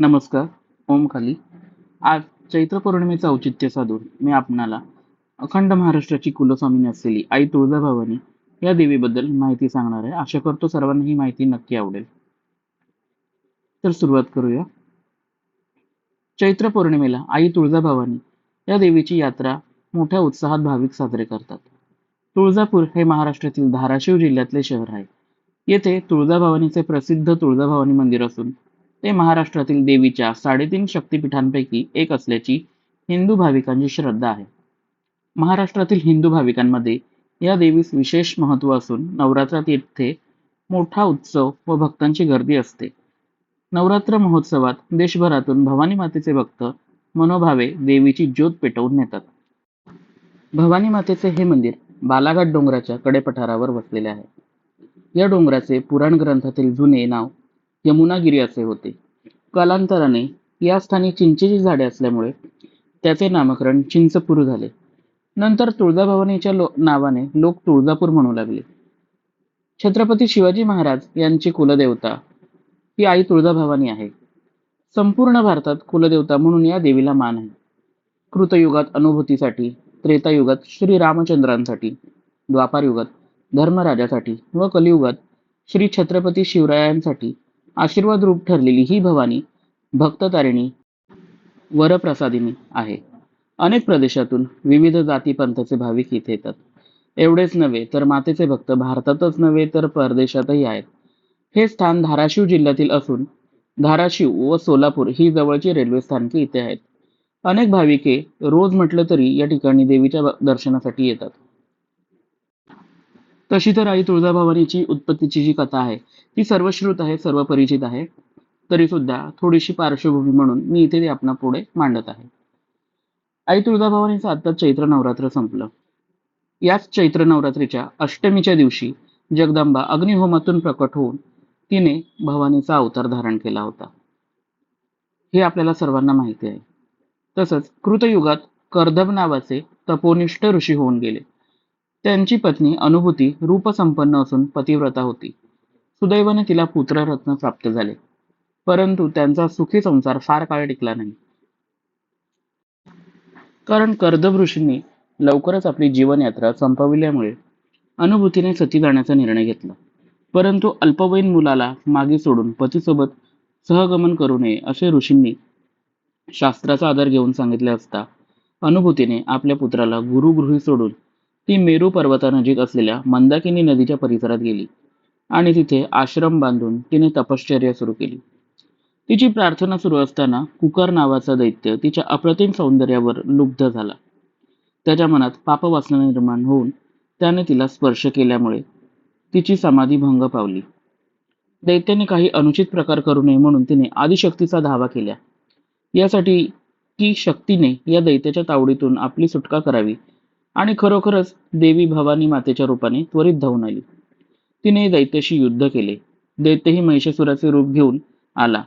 नमस्कार ओम खाली. आज चैत्र पौर्णिमेचं औचित्य साधून मी आपणाला अखंड महाराष्ट्राची कुलस्वामिनी असलेली आई तुळजाभवानी या देवीबद्दल माहिती सांगणार आहे. आशा करतो सर्वांना ही माहिती नक्की आवडेल. तर सुरुवात करूया. चैत्र पौर्णिमेला आई तुळजाभवानी या देवीची यात्रा मोठ्या उत्साहात भाविक साजरे करतात. तुळजापूर हे महाराष्ट्रातील धाराशिव जिल्ह्यातले शहर आहे. येथे तुळजाभवानीचे प्रसिद्ध तुळजाभवानी मंदिर असून ते महाराष्ट्रातील देवीच्या साडेतीन शक्तिपीठांपैकी एक असल्याची हिंदू भाविकांची श्रद्धा आहे. महाराष्ट्रातील हिंदू भाविकांमध्ये या देवीस विशेष महत्त्व असून नवरात्रात येथे मोठा उत्सव व भक्तांची गर्दी असते. नवरात्र महोत्सवात देशभरातून भवानी मातेचे भक्त मनोभावे देवीची ज्योत पेटवून नेतात. भवानी मातेचे हे मंदिर बालाघाट डोंगराच्या कडेपठारावर वसलेले आहे. या डोंगराचे पुराण ग्रंथातील जुने नाव यमुनागिरी असे होते. कालांतराने या स्थानी चिंचेची झाडे असल्यामुळे त्याचे नामकरण चिंचपूर झाले. नंतर तुळजाभवानीच्या लो नावाने लोक तुळजापूर म्हणू लागले. छत्रपती शिवाजी महाराज यांची कुलदेवता ही आई तुळजाभवानी आहे. संपूर्ण भारतात कुलदेवता म्हणून या देवीला मान आहे. कृतयुगात अनुभूतीसाठी त्रेतायुगात श्री रामचंद्रांसाठी धर्मराजासाठी व कलियुगात श्री छत्रपती शिवरायांसाठी आशीर्वाद रूप ठरलेली ही भवानी भक्ततारिणी वरप्रसादिनी आहे. अनेक प्रदेशातून विविध जाती पंथाचे भाविक इथे येतात. एवढेच नव्हे तर मातेचे भक्त भारतातच नव्हे तर परदेशातही आहेत. हे स्थान धाराशिव जिल्ह्यातील असून धाराशिव व सोलापूर ही जवळची रेल्वे स्थानके इथे आहेत. अनेक भाविके रोज म्हटलं तरी या ठिकाणी देवीच्या दर्शनासाठी येतात. तशी तर आई तुळजाभवानीची उत्पत्तीची जी कथा आहे ती सर्वश्रुत आहे सर्व परिचित आहे. तरी सुद्धा थोडीशी पार्श्वभूमी म्हणून मी इथे ती आपणा पुढे मांडत आहे. आई तुळजाभवानीचं आता चैत्र नवरात्र संपलं. याच चैत्र नवरात्रीच्या अष्टमीच्या दिवशी जगदंबा अग्निहोमातून प्रकट होऊन तिने भवानीचा अवतार धारण केला होता. हे आपल्याला सर्वांना माहिती आहे. तसंच कृतयुगात कर्दब नावाचे तपोनिष्ठ ऋषी होऊन गेले. त्यांची पत्नी अनुभूती रूपसंपन्न असून पतिव्रता होती. सुदैवाने तिला पुत्ररत्न प्राप्त झाले. परंतु त्यांचा सुखी संसार फार काळ टिकला नाही. कारण कर्दभ ऋषींनी लवकरच आपली जीवनयात्रा संपविल्यामुळे अनुभूतीने सती जाण्याचा निर्णय घेतला. परंतु अल्पवयीन मुलाला मागे सोडून पतीसोबत सहगमन करू नये असे ऋषींनी शास्त्राचा आधार घेऊन सांगितले असता अनुभूतीने आपल्या पुत्राला गुरुगृही सोडून ती मेरू पर्वतानजीक असलेल्या मंदाकिनी नदीच्या परिसरात गेली आणि तिथे आश्रम बांधून तिने तपश्चर्या सुरू केली. तिची प्रार्थना सुरू असताना कुकर नावाचा दैत्य तिच्या अप्रतिम सौंदर्यावर लुब्ध झाला. त्याच्या मनात पापवासना निर्माण होऊन त्याने तिला स्पर्श केल्यामुळे तिची समाधी भंग पावली. दैत्याने काही अनुचित प्रकार करू नये म्हणून तिने आदिशक्तीचा धावा केला यासाठी की शक्तीने या दैत्याच्या तावडीतून आपली सुटका करावी आणि खरोखरच देवी भवानी मातेच्या रूपाने त्वरित धावून आली. तिने दैत्याशी युद्ध केले. दैत्यही महिषासुराचे रूप घेऊन आला.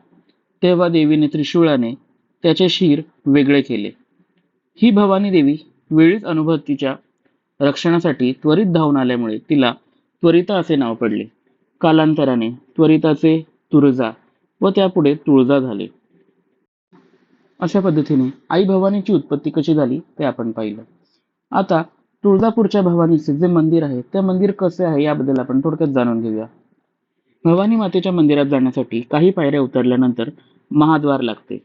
तेव्हा देवीने त्रिशूळाने त्याचे शिर वेगळे केले. ही भवानी देवी वेळीच अनुभवतीच्या रक्षणासाठी त्वरित धावून आल्यामुळे तिला त्वरिता असे नाव पडले. कालांतराने त्वरिताचे तुळजा व त्यापुढे तुळजा झाले. अशा पद्धतीने आई भवानीची उत्पत्ती कशी झाली ते आपण पाहिलं. आता तुळजापूरच्या भवानीचे जे मंदिर आहे ते मंदिर कसे आहे याबद्दल आपण थोडक्यात जाणून घेऊया. भवानी मातेच्या मंदिरात जाण्यासाठी काही पायऱ्या उतरल्यानंतर महाद्वार लागते.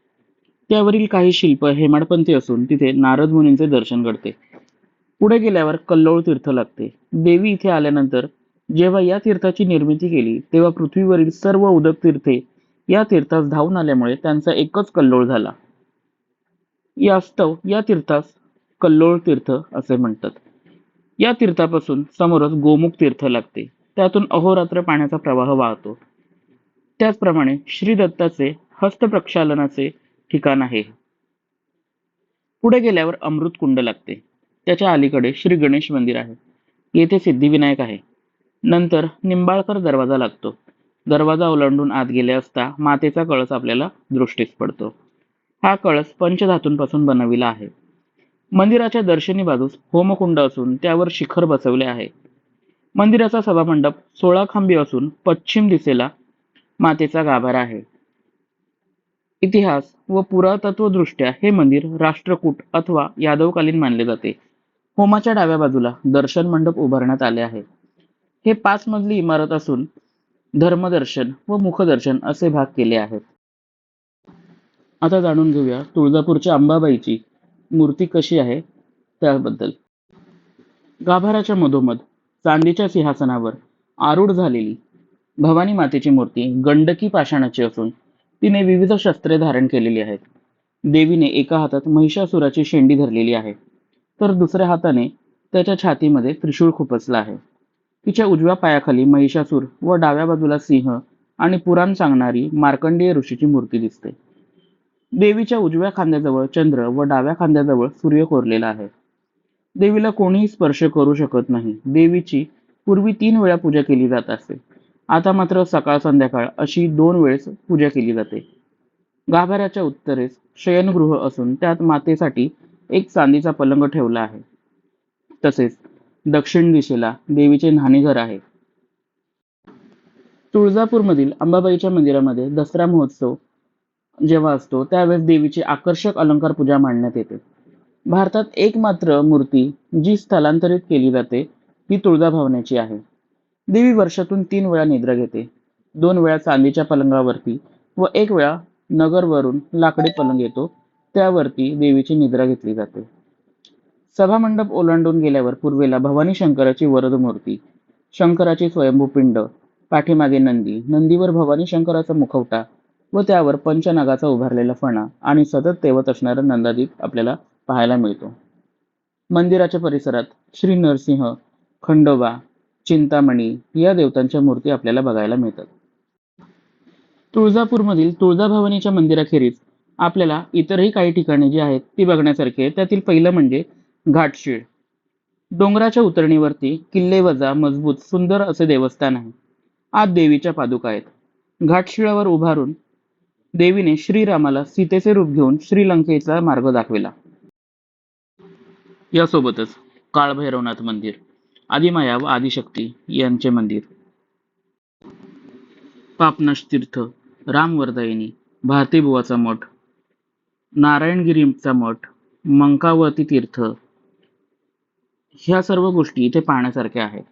त्यावरील काही शिल्प हेमाडपंथी असून तिथे नारद मुनींचे दर्शन घडते. पुढे गेल्यावर कल्लोळ तीर्थ लागते. देवी इथे आल्यानंतर जेव्हा या तीर्थाची निर्मिती केली तेव्हा पृथ्वीवरील सर्व उदक तीर्थे या तीर्थास धावून आल्यामुळे त्यांचा एकच कल्लोळ झाला. यास्तव या तीर्थास कल्लोळ तीर्थ असे म्हणतात. या तीर्थापासून समोरच गोमुख तीर्थ लागते. त्यातून अहोरात्र पाण्याचा प्रवाह वाहतो. त्याचप्रमाणे श्री दत्ताचे हस्तप्रक्षालनाचे ठिकाण आहे. पुढे गेल्यावर अमृत कुंड लागते. त्याच्या अलीकडे श्री गणेश मंदिर आहे. येथे सिद्धिविनायक आहे. नंतर निंबाळकर दरवाजा लागतो. दरवाजा ओलांडून आत गेले असता मातेचा कळस आपल्याला दृष्टीस पडतो. हा कळस पंचधातूंपासून बनविला आहे. मंदिराच्या दर्शनी बाजूस होमकुंड असून त्यावर शिखर बसवले आहे. मंदिराचा सभामंडप सोळा खांबी असून पश्चिम दिशेला मातेचा गाभारा आहे. इतिहास व पुरातत्वदृष्ट्या हे मंदिर राष्ट्रकूट अथवा यादवकालीन मानले जाते. होमाच्या डाव्या बाजूला दर्शन मंडप उभारण्यात आले आहे. हे पाच मजली इमारत असून धर्मदर्शन व मुखदर्शन असे भाग केले आहेत. आता जाणून घेऊया तुळजापूरच्या अंबाबाईची मूर्ती कशी आहे त्याबद्दल. गाभाराच्या मधोमध चांदीच्या सिंहासनावर आरूढ झालेली भवानी मातेची मूर्ती गंडकी पाषाणाची असून तिने विविध शस्त्रे धारण केलेली आहेत. देवीने एका हातात महिषासुराची शेंडी धरलेली आहे तर दुसऱ्या हाताने त्याच्या छातीमध्ये त्रिशूळ खुपसला आहे. तिच्या उजव्या पायाखाली महिषासूर व डाव्या बाजूला सिंह आणि पुराण सांगणारी मार्कंडेय ऋषीची मूर्ती दिसते. देवीच्या उजव्या खांद्याजवळ चंद्र व डाव्या खांद्याजवळ सूर्य कोरलेला आहे. देवीला कोणीही स्पर्श करू शकत नाही. देवीची पूर्वी तीन वेळा पूजा केली जात असे. आता मात्र सकाळ संध्याकाळ अशी दोन वेळेस पूजा केली जाते. गाभाऱ्याच्या उत्तरेस शयनगृह असून त्यात मातेसाठी एक चांदीचा पलंग ठेवला आहे. तसेच दक्षिण दिशेला देवीचे न्हाणीघर आहे. तुळजापूरमधील अंबाबाईच्या मंदिरामध्ये दसरा महोत्सव जेव्हा असतो त्यावेळेस देवीची आकर्षक अलंकार पूजा मांडण्यात येते. भारतात एकमात्र मूर्ती जी स्थलांतरित केली जाते ती तुळजाभवानीची आहे. देवी वर्षातून तीन वेळा निद्रा घेते. दोन वेळा चांदीच्या पलंगावरती व एक वेळा नगरवरून लाकडी पलंग येतो त्यावरती देवीची निद्रा घेतली जाते. सभामंडप ओलांडून गेल्यावर पूर्वेला भवानी शंकराची वरद मूर्ती शंकराची स्वयंभू पिंड पाठीमागे नंदी नंदीवर भवानी शंकराचा मुखवटा व त्यावर पंचनागाचा उभारलेला फणा आणि सतत तेवत असणारा नंदादीप आपल्याला पाहायला मिळतो. मंदिराच्या परिसरात श्री नरसिंह खंडोबा चिंतामणी या देवतांच्या मूर्ती आपल्याला बघायला मिळतात. तुळजापूरमधील तुळजाभवानीच्या मंदिराखेरीज आपल्याला इतरही काही ठिकाणे जी आहेत ती बघण्यासारखी त्यातील पहिलं म्हणजे घाटशीळ. डोंगराच्या उतरणीवरती किल्ले वजा मजबूत सुंदर असे देवस्थान आहे. आत देवीच्या पादुका आहेत. घाटशिळावर उभारून देवीने श्रीरामाला सीतेचे रूप घेऊन श्रीलंकेचा मार्ग दाखविला. यासोबतच काळभैरवनाथ मंदिर आदिमाया व आदिशक्ती यांचे मंदिर. पापनाश तीर्थ रामवर्धायिनी भारतीबुवाचा मठ नारायणगिरीचा मठ मंकावती तीर्थ ह्या सर्व गोष्टी इथे पाहण्यासारख्या आहेत.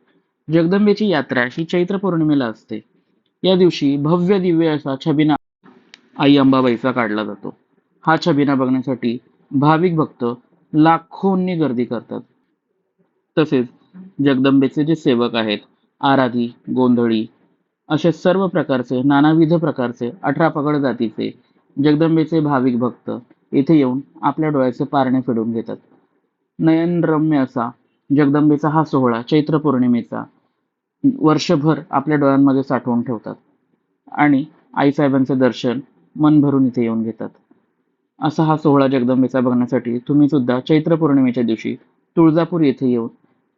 जगदंबेची यात्रा ही चैत्र पौर्णिमेला असते. या दिवशी भव्य दिव्य असा छबिना आई अंबाबाईचा काढला जातो. हा छबिना बघण्यासाठी भाविक भक्त लाखोंनी गर्दी करतात. तसेच जगदंबेचे जे सेवक आहेत आराधी गोंधळी असे सर्व प्रकारचे नानाविध प्रकारचे अठरा पगड जातीचे जगदंबेचे भाविक भक्त येथे येऊन आपल्या डोळ्याचे पारणे फिडून घेतात. नयनरम्य असा जगदंबेचा हा सोहळा चैत्र पौर्णिमेचा वर्षभर आपल्या डोळ्यांमध्ये साठवून ठेवतात. आणि आईसाहेबांचे दर्शन मन भरून इथे येऊन घेतात. असा हा सोहळा जगदंबेचा बघण्यासाठी तुम्ही सुद्धा चैत्र पौर्णिमेच्या दिवशी तुळजापूर येथे येऊन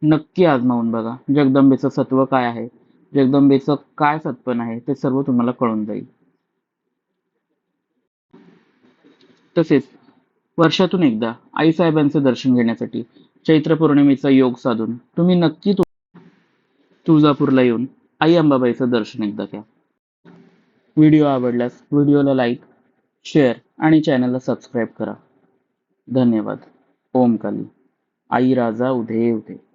नक्की आजमावून बघा. जगदंबेचं सत्व काय आहे? जगदंबेचं काय सत्पन आहे? ते सर्व तुम्हाला कळून जाईल. तसेच वर्षातून एकदा आईसाहेबांचे दर्शन घेण्यासाठी चैत्र पौर्णिमेचा योग साधून तुम्ही नक्की तुळजापूरला येऊन आई अंबाबाईचं दर्शन एकदा घ्या. व्हिडिओ आवडल्यास व्हिडिओला लाईक शेअर आणि चॅनलला सबस्क्राईब करा. धन्यवाद. ओमकाली आई राजा उधे उधे